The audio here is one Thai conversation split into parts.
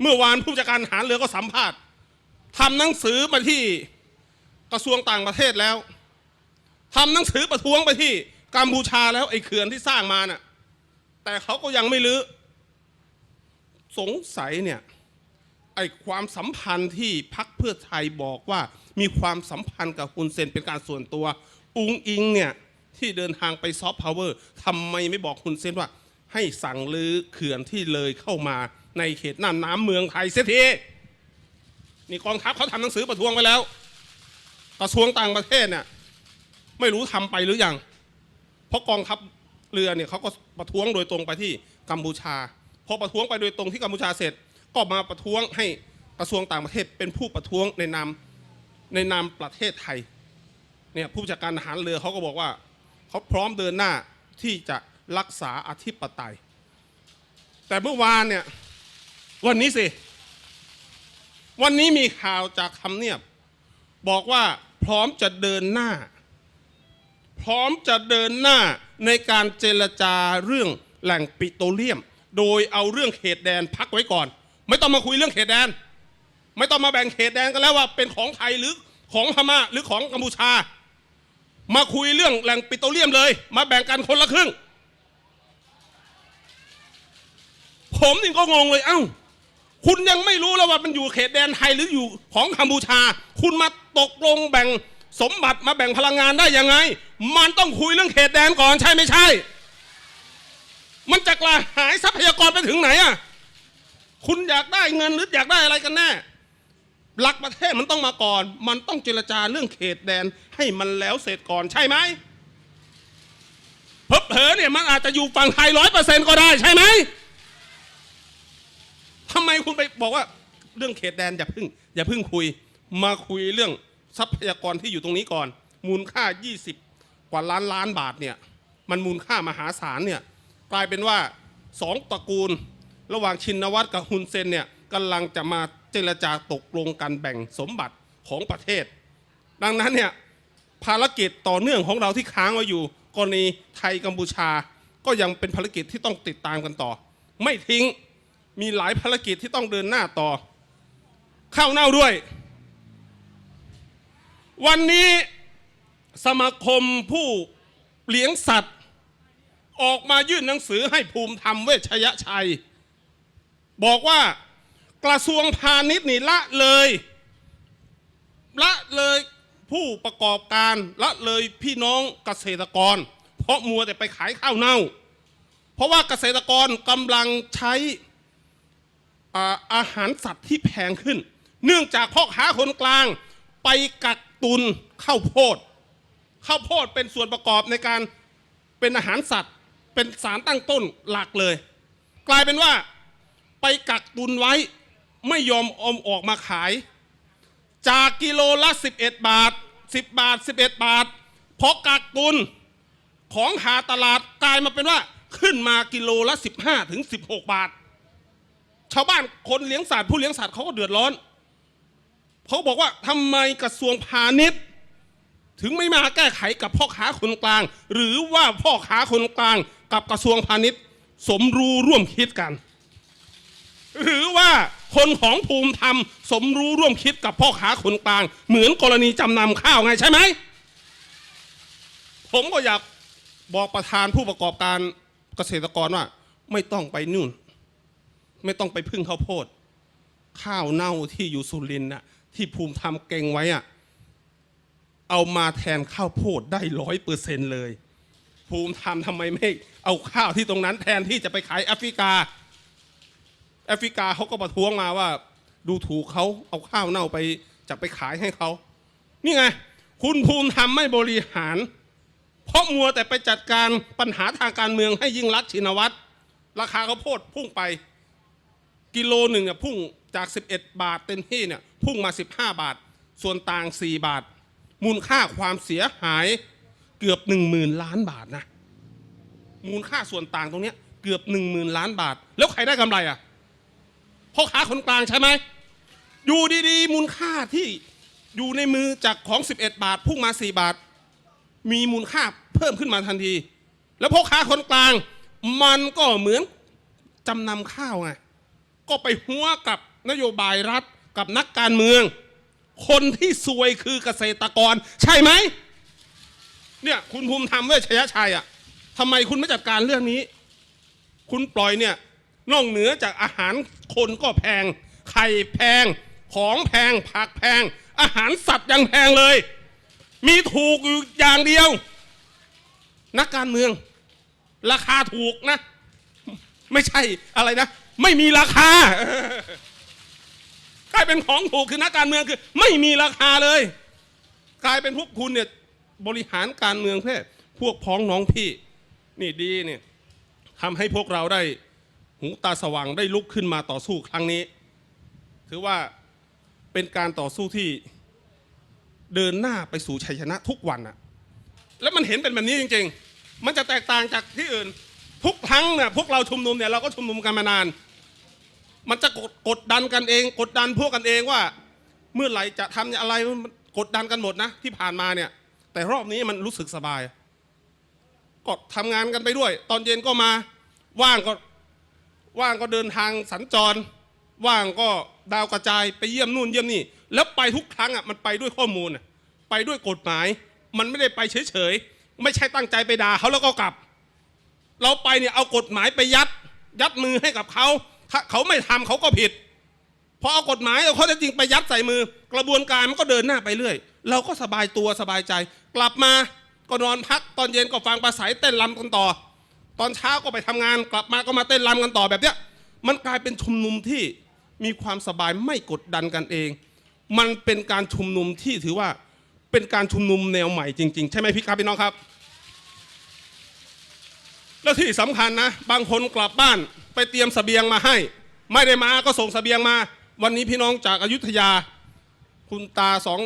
เมื่อวานผู้จัดการหารเรือก็สัมภาษณ์ทำหนังสือมาที่กระทรวงต่างประเทศแล้วทำหนังสือประท้วงไปที่กัมพูชาแล้วไอ้เขื่อนที่สร้างมาน่ะ แต่เขาก็ยังไม่รื้อสงสัยเนี่ยไอ้ความสัมพันธ์ที่พักเพื่อไทยบอกว่ามีความสัมพันธ์กับฮุนเซนเป็นการส่วนตัว อุงอิงเนี่ยที่เดินทางไปซอฟต์พาวเวอร์ทำไมไม่บอกฮุนเซนว่า ให้สั่งรื้อเขื่อนที่เลยเข้ามา ในเขตน่านน้ำเมืองไทยเสียทีนี่กองทัพเขาทำหนังสือประท้วงไปแล้ว กระทรวงต่างประเทศเนี่ยไม่รู้ทำไปหรือยัง เพราะกองทัพเรือเนี่ยเขาก็ประท้วงโดยตรงไปที่กัมพูชา พอประท้วงไปโดยตรงที่กัมพูชาเสร็จ ก็มาประท้วงให้กระทรวงต่างประเทศเป็นผู้ประท้วงในนามในนามประเทศไทยเนี่ยผู้จัดการทหารเรือเขาก็บอกว่าเขาพร้อมเดินหน้าที่จะรักษาอธิปไตย แต่เมื่อวานเนี่ย วันนี้สิ วันนี้มีข่าวจากทำเนียบ บอกว่าพร้อมจะเดินหน้า พร้อมจะเดินหน้าในการเจรจาเรื่องแหล่งปิโตรเลียม โดยเอาเรื่องเขตแดนพักไว้ก่อน ไม่ต้องมาคุยเรื่องเขตแดน ไม่ต้องมาแบ่งเขตแดนกันแล้วว่าเป็นของไทยหรือของพม่าหรือของกัมพูชา มาคุยเรื่องแหล่งปิโตรเลียมเลย มาแบ่งกันคนละครึ่ง ผมนี่ก็งงเลยเอ้า คุณยังไม่รู้แล้วว่ามันอยู่เขตแดนไทยหรืออยู่ของกัมพูชา คุณมาตกลงแบ่งสมบัติมาแบ่งพลังงานได้ยังไง มันต้องคุยเรื่องเขตแดนก่อนใช่ไม่ใช่ มันจะกระหายทรัพยากรไปถึงไหนอะ คุณอยากได้เงินหรืออยากได้อะไรกันแน่ หลักประเทศมันต้องมาก่อน มันต้องเจรจาเรื่องเขตแดนให้มันแล้วเสร็จก่อนใช่ไหมเผอเนี่ยมันอาจจะอยู่ฝั่งไทยร้อยเปอร์เซ็นต์ก็ได้ใช่ไหม ทำไมคุณไปบอกว่าเรื่องเขตแดนอย่าพึ่ง อย่าพึ่งคุย มาคุยเรื่องทรัพยากรที่อยู่ตรงนี้ก่อน มูลค่า 20 กว่าล้านล้านบาทเนี่ย มันมูลค่ามหาศาลเนี่ย กลายเป็นว่าสองตระกูล ระหว่างชินวัตรกับฮุนเซนเนี่ยกำลังจะมาเจรจาตกลงกันแบ่งสมบัติของประเทศ ดังนั้นเนี่ยภารกิจต่อเนื่องของเราที่ค้างไว้อยู่กรณีไทยกัมพูชา ก็ยังเป็นภารกิจที่ต้องติดตามกันต่อ ไม่ทิ้ง มีหลายภารกิจที่ต้องเดินหน้าต่อ ข้าวเน่าด้วย วันนี้สมาคมผู้เลี้ยงสัตว์ ออกมายื่นหนังสือให้ภูมิธรรมเวชยชัย บอกว่ากระทรวงพาณิชย์นี่ละเลย ละเลยผู้ประกอบการละเลยพี่น้องเกษตรกร เพราะมัวแต่ไปขายข้าวเน่า เพราะว่าเกษตรกรกำลังใช้ อาหารสัตว์ที่แพงขึ้น เนื่องจากพ่อค้าคนกลาง ไปกักตุนข้าวโพดข้าวโพดเป็นส่วนประกอบในการเป็นอาหารสัตว์ เป็นสารตั้งต้นหลักเลย กลายเป็นว่าไปกักตุนไว้ไม่ยอมอมออกมาขาย จากกิโลละ 11 บาท 10 บาท 11 บาทพอกักตุนของหาตลาดกลายมาเป็นว่าขึ้นมากิโลละ 15ถึง16 บาท ชาวบ้านคนเลี้ยงสัตว์ผู้เลี้ยงสัตว์เขาก็เดือดร้อนเขาบอกว่าทำไมกระทรวงพาณิชย์ ถึงไม่มาแก้ไขกับพ่อค้าคนกลาง หรือว่าพ่อค้าคนกลางกับกระทรวงพาณิชย์ สมรู้ร่วมคิดกัน หรือว่าคนของภูมิธรรม สมรู้ร่วมคิดกับพ่อค้าคนกลาง เหมือนกรณีจำนำข้าวไงใช่ไหมผมก็อยากบอกประธานผู้ประกอบการเกษตรกรว่า ไม่ต้องไปนู่น ไม่ต้องไปพึ่งข้าวโพด ข้าวเน่าที่อยู่สุรินทร์น่ะที่ภูมิธรรมเก่งไว้อะเอามาแทนข้าวโพดได้ร้อยเปอร์เซ็นเลย ภูมิธรรมทำไมไม่เอาข้าวที่ตรงนั้นแทนที่จะไปขายแอฟริกา แอฟริกาเขาก็ประท้วงมาว่า ดูถูกเขาเอาข้าวเน่าไปจะไปขายให้เขา นี่ไง คุณภูมิธรรมไม่บริหาร เพราะมัวแต่ไปจัดการปัญหาทางการเมืองให้ยิ่งรักชินวัตรราคาข้าวโพดพุ่งไป กิโลหนึ่งเนี่ยพุ่งจาก 11 บาทเต็มที่เนี่ยพุ่งมา 15 บาท ส่วนต่าง 4 บาท มูลค่าความเสียหายเกือบ 1 0,000 ล้านบาทนะมูลค่าส่วนต่างตรงนี้เกือบ 1 0,000 ล้านบาท แล้วใครได้กำไรอะพ่อค้าคนกลางใช่ไหมอยู่ดีๆ มูลค่าที่อยู่ในมือจากของ 11 บาท พุ่งมา 4 บาท มีมูลค่าเพิ่มขึ้นมาทันที แล้วพ่อค้าคนกลาง มันก็เหมือนจำนำข้าวไง ก็ไปหัวกับนโยบายรัฐกับนักการเมือง คนที่ซวยคือเกษตรกร ใช่ไหมเนี่ยคุณภูมิธรรมเวชยชัยอะทำไมคุณไม่จัดการเรื่องนี้ คุณปล่อยเนี่ยนอกเหนือจากอาหารคนก็แพง ไข่แพง ของแพงผักแพง อาหารสัตว์ยังแพงเลย มีถูกอยู่อย่างเดียว นักการเมือง ราคาถูกนะ ไม่ใช่อะไรนะ ไม่มีราคากลายเป็นของถูกคือนักการเมืองคือ ไม่มีราคาเลย กลายเป็นพวกคุณเนี่ยบริหารการเมืองแค่พวกพ้องน้องพี่ นี่ดีเนี่ยทำให้พวกเราได้หูตาสว่างได้ลุกขึ้นมาต่อสู้ครั้งนี้ ถือว่าเป็นการต่อสู้ที่เดินหน้าไปสู่ชัยชนะทุกวันอะแล้วมันเห็นเป็นแบบนี้จริง ๆ มันจะแตกต่างจากที่อื่น ทุกครั้งเนี่ยพวกเราชุมนุมเนี่ยเราก็ชุมนุมกันมานาน มันจะกดกดดันกันเอง กดดันพวกกันเองว่า เมื่อไหร่จะทำอะไรมันกดดันกันหมดนะที่ผ่านมาเนี่ย แต่รอบนี้มันรู้สึกสบาย ก็ทำงานกันไปด้วย ตอนเย็นก็มาว่างก็ว่างก็เดินทางสัญจร ว่างก็ดาวกระจายไปเยี่ยมนู่นเยี่ยมนี่ แล้วไปทุกครั้งอะมันไปด้วยข้อมูลไปด้วยกฎหมาย มันไม่ได้ไปเฉยๆไม่ใช่ตั้งใจไปด่าเขาแล้วก็กลับ เราไปเนี่ยเอากฎหมายไปยัด ยัดมือให้กับเขา ถ้าเขาไม่ทำเขาก็ผิดพอเอากฎหมายเอาข้อเท็จจริงไปยัดใส่มือ กระบวนการมันก็เดินหน้าไปเรื่อย เราก็สบายตัวสบายใจ กลับมาก็นอนพักตอนเย็นก็ฟังปลาใสเต้นรำกันต่อ ตอนเช้าก็ไปทำงานกลับมาก็มาเต้นรำกันต่อแบบเนี้ยมันกลายเป็นชุมนุมที่มีความสบายไม่กดดันกันเอง มันเป็นการชุมนุมที่ถือว่าเป็นการชุมนุมแนวใหม่จริงๆ ใช่ไหมพี่ครับพี่น้องครับ แล้วที่สำคัญนะ บางคนกลับบ้าน ไปเตรียมสเสบียงมาให้ ไม่ได้มาก็ส่งสเสบียงมา วันนี้พี่น้องจากอายุทยา คุณตาสอง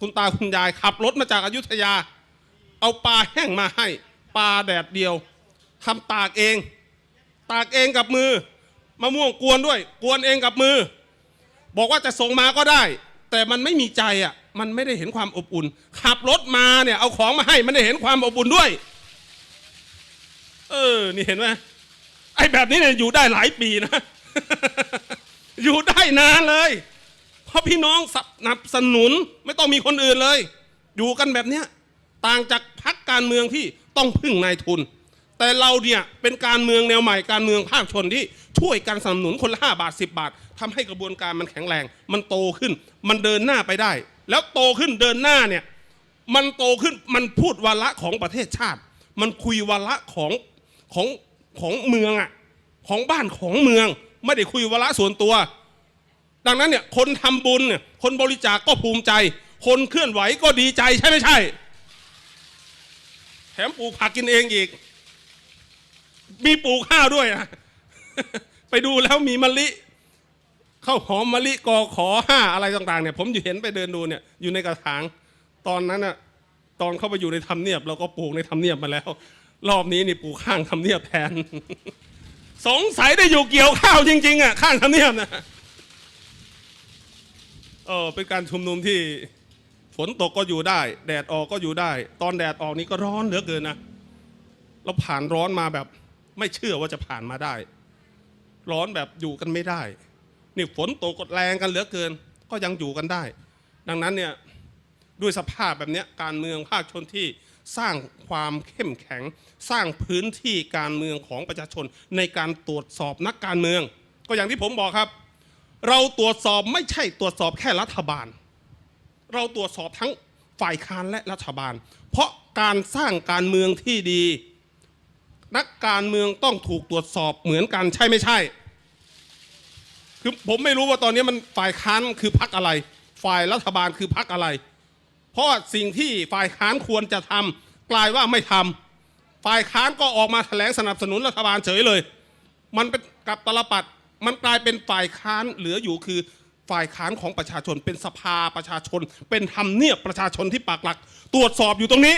คุณตาคุณยายขับรถมาจากอายุทยา เอาปลาแห้งมาให้ปลาแดดเดียวทำตากเอง ตากเองกับมือมะม่วงกวนด้วย กวนเองกับมือ บอกว่าจะส่งมาก็ได้ แต่มันไม่มีใจอะ มันไม่ได้เห็นความอบอุ่น ขับรถมาเนี่ย เอาของมาให้มันได้เห็นความอบอุ่นด้วย เออ นี่เห็นไหม ไอ้แบบนี้เนี่ยอยู่ได้หลายปีนะ อยู่ได้นานเลย เพราะพี่น้องสนับสนุนไม่ต้องมีคนอื่นเลย อยู่กันแบบเนี้ยต่างจากพักการเมืองที่ต้องพึ่งนายทุน แต่เราเนี่ยเป็นการเมืองแนวใหม่การเมืองภาคชนที่ช่วยกันสนับสนุนคนละห้าบาท 10 บาททำให้กระบวนการมันแข็งแรง มันโตขึ้น มันเดินหน้าไปได้ แล้วโตขึ้นเดินหน้าเนี่ยมันโตขึ้นมันพูดวาระของประเทศชาติ มันคุยวาระของของ ของเมืองอะของบ้านของเมือง ไม่ได้คุยวาระส่วนตัว ดังนั้นเนี่ยคนทำบุญเนี่ยคนบริจาคก็ภูมิใจ คนเคลื่อนไหวก็ดีใจใช่ไม่ใช่ แถมปลูกผักกินเองอีก มีปลูกข้าวด้วยนะไปดูแล้วมีมะลิข้าวหอมมะลิกอขอห้าอะไรต่างๆเนี่ยผมอยู่เห็นไปเดินดูเนี่ยอยู่ในกระถาง ตอนนั้นน่ะตอนเข้าไปอยู่ในทำเนียบ เราก็ปลูกในทำเนียบมาแล้ว รอบนี้นี่ปูข้างทำเนียบแทน สงสัยได้อยู่เกี่ยวข้าวจริง ๆอะข้างทำเนียบนะเออเป็นการชุมนุมที่ฝนตกก็อยู่ได้ แดดออกก็อยู่ได้ ตอนแดดออกนี่ก็ร้อนเหลือเกินนะเราผ่านร้อนมาแบบ ไม่เชื่อว่าจะผ่านมาได้ ร้อนแบบอยู่กันไม่ได้นี่ฝนตกกดแรงกันเหลือเกิน ก็ยังอยู่กันได้ ดังนั้นเนี่ยด้วยสภาพแบบนี้การเมืองภาคชนที่ สร้างความเข้มแข็ง สร้างพื้นที่การเมืองของประชาชน ในการตรวจสอบนักการเมือง ก็อย่างที่ผมบอกครับ เราตรวจสอบไม่ใช่ตรวจสอบแค่รัฐบาล เราตรวจสอบทั้งฝ่ายค้านและรัฐบาล เพราะการสร้างการเมืองที่ดี นักการเมืองต้องถูกตรวจสอบเหมือนกันใช่ไม่ใช่คือผมไม่รู้ว่าตอนนี้มันฝ่ายค้านคือพักอะไร ฝ่ายรัฐบาลคือพักอะไร เพราะสิ่งที่ฝ่ายค้านควรจะทำกลายว่าไม่ทำฝ่ายค้านก็ออกมาแถลงสนับสนุนรัฐบาลเฉยเลย มันเป็นกับตลปัดมันกลายเป็นฝ่ายค้านเหลืออยู่คือฝ่ายค้านของประชาชนเป็นสภาประชาชน เป็นทำเนียบประชาชนที่ปากหลัก ตรวจสอบอยู่ตรงนี้